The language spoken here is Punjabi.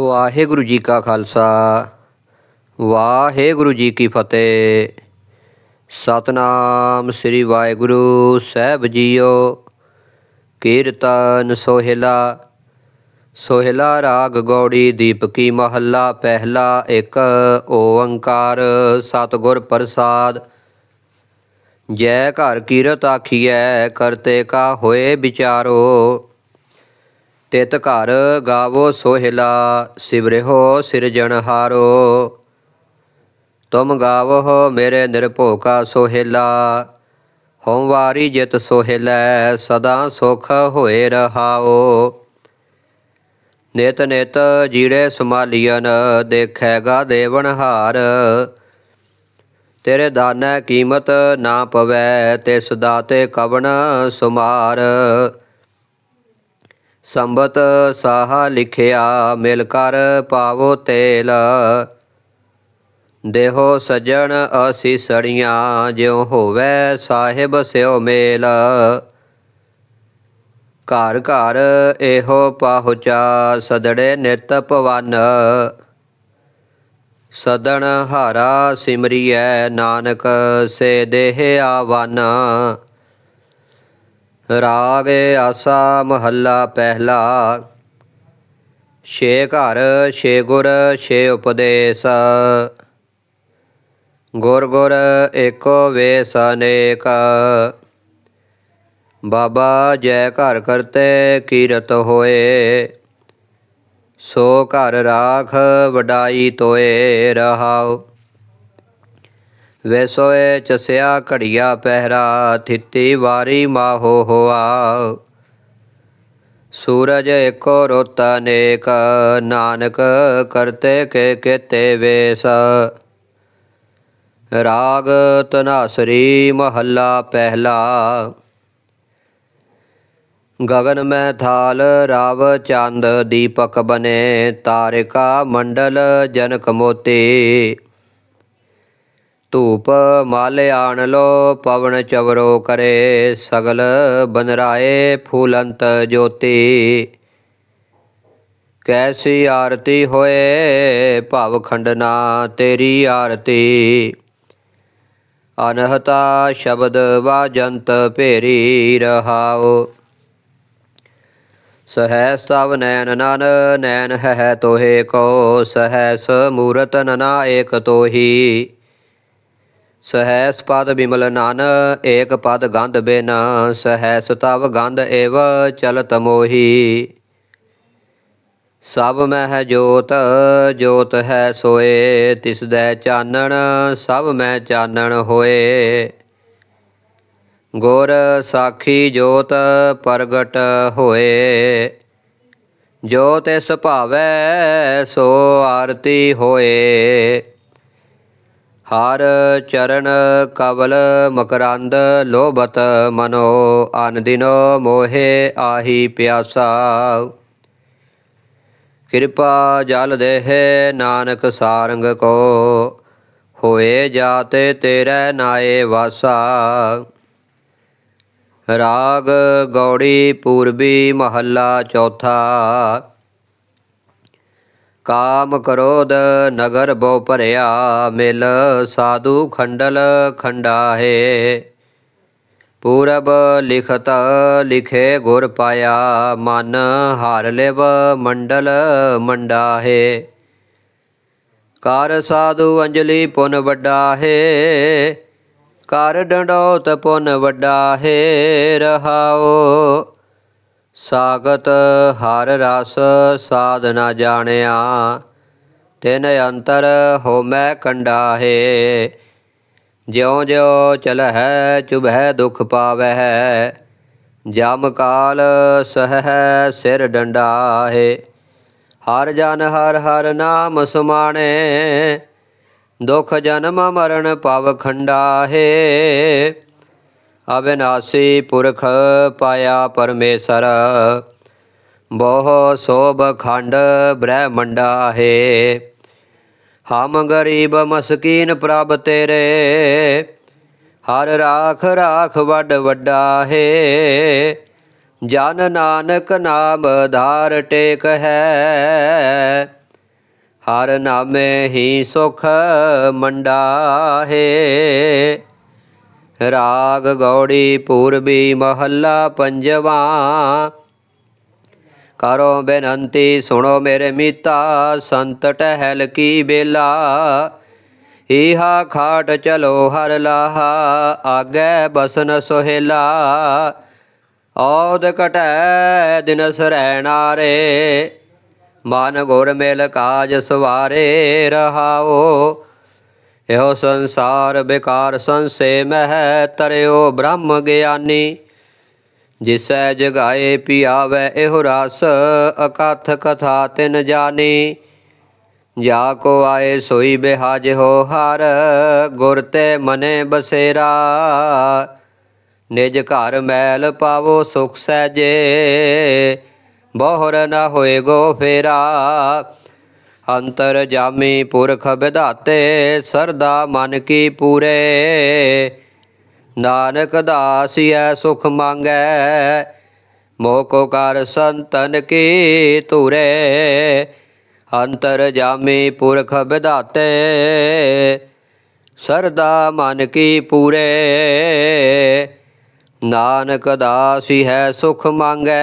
ਵਾਹਿਗੁਰੂ ਜੀ ਕਾ ਖਾਲਸਾ, ਵਾਹਿਗੁਰੂ ਜੀ ਕੀ ਫਤਿਹ। ਸਤਨਾਮ ਸ੍ਰੀ ਵਾਹਿਗੁਰੂ ਸਾਹਿਬ ਜੀਓ, ਕੀਰਤਨ ਸੋਹਿਲਾ ਸੋਹਿਲਾ ਰਾਗ ਗੌੜੀ ਦੀਪਕੀ ਮਹੱਲਾ, ਪਹਿਲਾ ਇੱਕ ਓੰਕਾਰ, ਸਤਿਗੁਰ ਪ੍ਰਸਾਦ। ਜੈ ਘਰ ਕੀਰਤ ਆਖੀਐ, ਕਰਤੇ ਕਾ ਹੋਏ ਵਿਚਾਰੋ। ਤਿਤ ਘਰ ਗਾਵੋ ਸੋਹਿਲਾ ਸਿਵਰਿਓ ਸਿਰਜਣਹਾਰੋ ਤੁਮ ਗਾਵੋ ਮੇਰੇ ਨਿਰਭੋਕਾ ਸੋਹਿਲਾ ਹਉ ਵਾਰੀ ਜਿਤ ਸੋਹਿਲੈ, ਸਦਾ ਸੁਖ ਹੋਏ ਰਹਾਓ। ਨਿਤ ਨਿਤ ਜੀੜੇ ਸਮਾਲੀਅਨ ਦੇਖੈਗਾ ਦੇਵਨਹਾਰ ਤੇਰੇ ਦਾਨੈ ਕੀਮਤ ਨਾ ਪਵੈ, ਤਿਸ ਦਾਤੇ ਕਵਣ ਸੁਮਾਰ। ਸੰਬਤ ਸਾਹਾ ਲਿਖਿਆ, ਮਿਲ ਕਰ ਪਾਵੋ ਤੇਲ। ਦੇਹੋ ਸਜਣ ਅਸੀਸੜੀਆਂ, ਜਿਉ ਹੋਵੇ ਸਾਹਿਬ ਸਿਓ ਮੇਲ। ਘਰ ਘਰ ਇਹੋ ਪਾਹੁਚਾ, ਸਦੜੇ ਨਿਤ ਪਵਨ ਸਦਣ ਹਾਰਾ ਸਿਮਰੀਐ, ਨਾਨਕ ਸੇ ਦੇਹ ਆਵਨ। ਰਾਗ ਆਸਾ ਮਹੱਲਾ ਪਹਿਲਾ। ਛੇ ਘਰ, ਛੇ ਗੁਰ, ਛੇ ਉਪਦੇਸ਼। ਗੁਰ ਗੁਰ ਏਕੋ ਵੇਸ ਅਨੇਕ। ਬਾਬਾ ਜੈ ਘਰ ਕਰਤੇ ਕੀਰਤ ਹੋਏ। ਸੋ ਘਰ ਰਾਖ ਵਡਾਈ ਤੋਏ ਰਹਾਓ ਵੈਸੋਏ ਚਸਿਆ ਘੜੀਆ ਪਹਿਰਾ, ਥਿੱਤੀ ਵਾਰੀ ਮਾਹੋ ਹੋਆ। ਸੂਰਜ ਏਕੋ ਰੁੱਤ ਅਨੇਕ ਨਾਨਕ ਕਰਤੇ ਕੇ ਕੇਤੇ ਵੇਸ। ਰਾਗ ਤਨਾਸਰੀ ਮਹੱਲਾ ਪਹਿਲਾ। ਗगन ਮੈਂ ਥਾਲ ਰਾਵ ਚੰਦ ਦੀਪਕ ਬਨੇ, ਤਾਰਿਕਾ ਮੰਡਲ ਜਨਕ ਮੋਤੀ। ਧੂਪ ਮਲ ਆਣ ਲੋ, ਪਵਨ ਚਵਰੋ ਕਰੇ ਸਗਲ ਬਨਰਾਏ ਫੂਲੰਤ ਜੋਤੀ। ਕੈਸੀ ਆਰਤੀ ਹੋਏ ਭਵ ਖੰਡਨਾ ਤੇਰੀ ਆਰਤੀ। ਅਨਹਤਾ ਸ਼ਬਦ ਵਾਜੰਤ ਭੇਰੀ ਰਹਾਓ ਸਹੈ ਸਤਵ ਨੈਨ ਨਨ ਨੈਨ ਹੈ ਤੋਹੇ ਕੋ। ਸਹੈਸ ਮੂਰਤ ਨਨਾ ਏਕ ਤੋਹੀ। ਸਹੈਸ ਪਦ ਬਿਮਲ ਨਨ ਏਕ ਪਦ ਗੰਧ ਬਿਨ, ਸਹੈਸ ਤਵ ਗੰਧ ਏਵ ਚਲਤ ਮੋਹੀ। ਸਭ ਮਹਿ ਜੋਤ ਜੋਤ ਹੈ ਸੋਏ, ਤਿਸ ਦੈ ਚਾਨਣ, ਸਭ ਮੈਂ ਚਾਨਣ ਹੋਏ। ਗੁਰ ਸਾਖੀ ਜੋਤ ਪ੍ਰਗਟ ਹੋਏ। ਜੋ ਤਿਸ ਭਾਵੈ, ਸੋ ਆਰਤੀ ਹੋਏ। ਹਰ ਚਰਨ ਕਵਲ ਮਕਰੰਦ ਲੋਭਤ ਮਨੋ ਅਨ ਦਿਨੋ ਮੋਹੇ ਆਹੀ ਪਿਆਸਾ। ਕਿਰਪਾ ਜਲ ਦੇਹ ਨਾਨਕ ਸਾਰੰਗ ਕੋ, ਹੋਏ ਜਾਤੇ ਤੇਰੇ ਨਾਏ ਵਾਸਾ। ਰਾਗ ਗੌੜੀ ਪੂਰਬੀ ਮਹੱਲਾ ਚੌਥਾ। ਕਾਮ ਕ੍ਰੋਧ ਨਗਰ ਬੋ ਭਰਿਆ, ਮਿਲ ਸਾਧੂ ਖੰਡਲ ਖੰਡਾਹੇ। ਪੂਰਬ ਲਿਖਤ ਲਿਖੇ ਗੁਰ ਪਾਇਆ, ਮਨ ਹਾਰ ਲਿਵ ਮੰਡਲ ਮੰਡਾਹੇ। ਕਰ ਸਾਧੂ ਅੰਜਲੀ ਪੁਨ ਵੱਡਾ ਹੈ ਕਰ ਡੰਡੋਤ ਪੁਨ ਵੱਡਾ ਹੈ ਰਹਾਓ। ਸਾਗਤ ਹਰ ਰਸ ਸਾਧ ਨਾ ਜਾਣਿਆ, ਤਿਨ ਅੰਤਰ ਹੋਮੈ ਕੰਡਾ ਹੈ ਜਿਉ ਜਿਉ ਚਲਹਿ ਚੁਭੈ ਦੁਖ ਪਾਵਹਿ, ਜਮ ਕਾਲ ਸਹੈ ਸਿਰ ਡੰਡਾ ਹੈ ਹਰ ਜਨ ਹਰ ਹਰ ਨਾਮ ਸੁਮਾਣੇ, ਦੁਖ ਜਨਮ ਮਰਨ ਪਵ ਖੰਡਾ ਅਵਿਨਾਸ਼ੀ ਪੁਰਖ ਪਾਇਆ ਪਰਮੇਸ਼ਰ। ਬਹੁ ਸੋਭ ਖੰਡ ਬ੍ਰਹਮੰਡਾ ਹੈ। ਹਮ ਗਰੀਬ ਮਸਕੀਨ ਪ੍ਰਭ ਤੇਰੇ। ਹਰ ਰਾਖ ਰਾਖ ਵੱਡ ਵੱਡਾ ਹੈ। ਜਨ ਨਾਨਕ ਨਾਮ ਧਾਰ ਟੇਕ ਹੈ। ਹਰ ਨਾਮੇ ਹੀ ਸੁਖ ਮੰਡਾ ਹੈ। ਰਾਗ ਗੌੜੀ ਪੂਰਬੀ ਮਹੱਲਾ ਪੰਜਵਾ। ਕਰੋ ਬੇਨੰਤੀ, ਸੁਣੋ ਮੇਰੇ ਮੀਤਾ, ਸੰਤ ਟਹਿਲ ਕੀ ਬੇਲਾ। ਈਹਾ ਖਾਟ ਚਲੋ ਹਰ ਲਾਹਾ, ਆਗੇ ਬਸਨ ਸੁਹੇਲਾ। ਔਦ ਘਟੈ ਦਿਨ ਸਰੈਣਾਰੇ, ਮਨ ਗੁਰ ਮਿਲ ਕਾਜ ਸਵਾਰੇ ਰਹਾਓ। ਇਹੋ ਸੰਸਾਰ ਬੇਕਾਰ ਸੰਸੇ ਮਹਿ ਤਰਿਓ ਬ੍ਰਹਮ ਗਿਆਨੀ। ਜਿਸੈ ਜਗਾਏ ਪਿਆਵੈ ਇਹੋ ਰਸ, ਅਕਥ ਕਥਾ ਤਿਨ ਜਾਣੀ ਜਾ ਕੋ ਆਏ ਸੋਈ ਬਿਹਾਜ ਹੋ ਹਰ, ਗੁਰ ਤੇ ਮਨੇ ਬਸੇਰਾ। ਨਿਜ ਘਰ ਮੈਲ ਪਾਵੋ ਸੁਖ ਸਹਿਜੇ, ਬਹੁਰ ਨਾ ਹੋਏ ਗੋ ਫੇਰਾ। ਅੰਤਰ ਜਾਮੀ ਪੁਰਖ ਵਿਧਾਤੇ, ਸਰਦਾ ਮਨ ਕੀ ਪੂਰੇ। ਨਾਨਕ ਦਾਸੀਐ, ਸੁਖ ਮੰਗੈ, ਮੋਹ ਕੋ ਕਰ ਸੰਤਨ ਕੀ ਤੁਰੇ ਅੰਤਰ ਜਾਮੀ ਪੁਰਖ ਵਿਧਾਤੇ, ਸਰਦਾ ਮਨ ਕੀ ਪੂਰੇ। ਨਾਨਕ ਦਾਸੀ ਹੈ ਸੁਖ ਮੰਗੈ